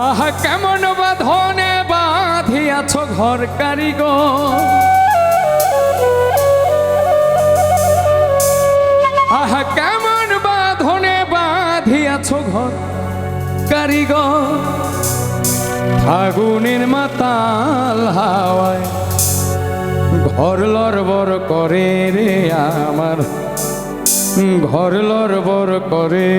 আহা, কেমন বাঁধনে বাঁধিয়াছ ঘর কারিগর? আহা, কেমন বাঁধনে বাঁধিয়াছ ঘর কারিগর? ফাগুনের মাতাল হাওয়ায় ঘর লরবর করে রে আমার, ঘর লরবর করে।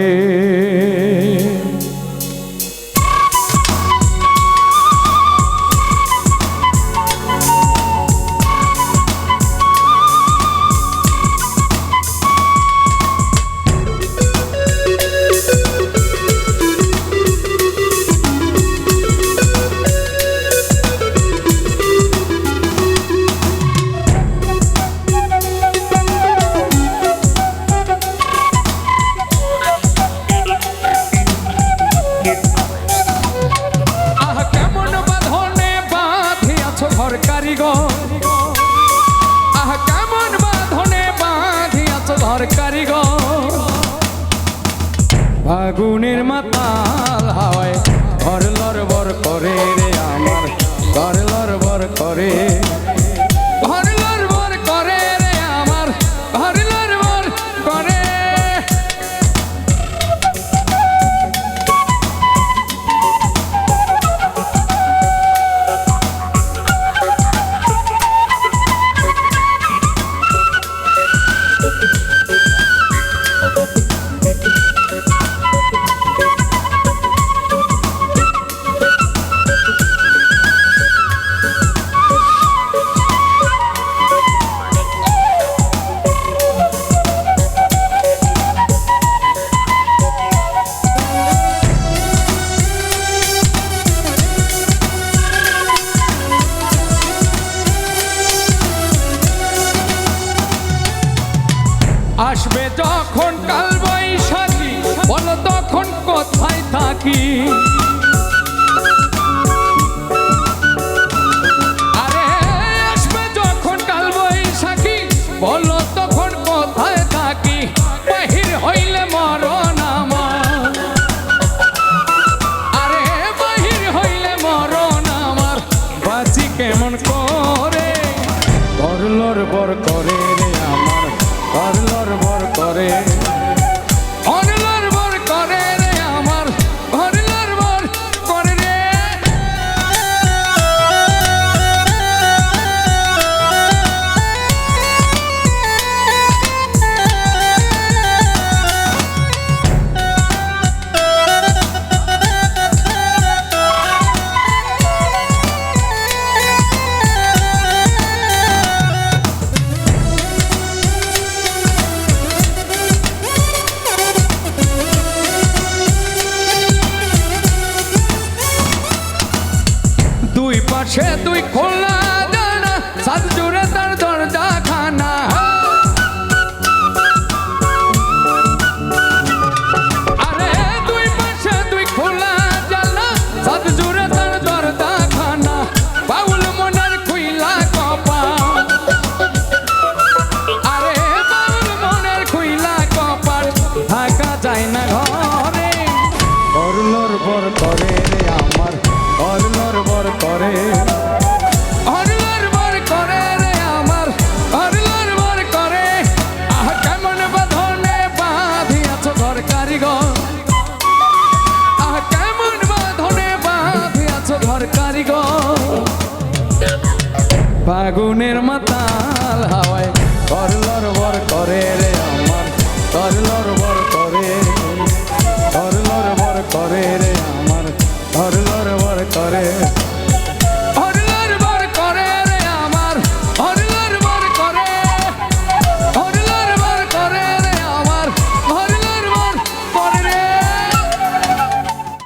ঘর। কারিগর ফাগুনের মাতাল আসবে যখন কাল বৈশাখী বলো তখন কোথায় থাকি? আরে আসবে যখন কাল বৈশাখী বলো করে। পাশে তুই খোলা ফাগুনের মাতাল হাওয়ায় করলর বর করে রে আমার করলর বর করে করলর বর করে রে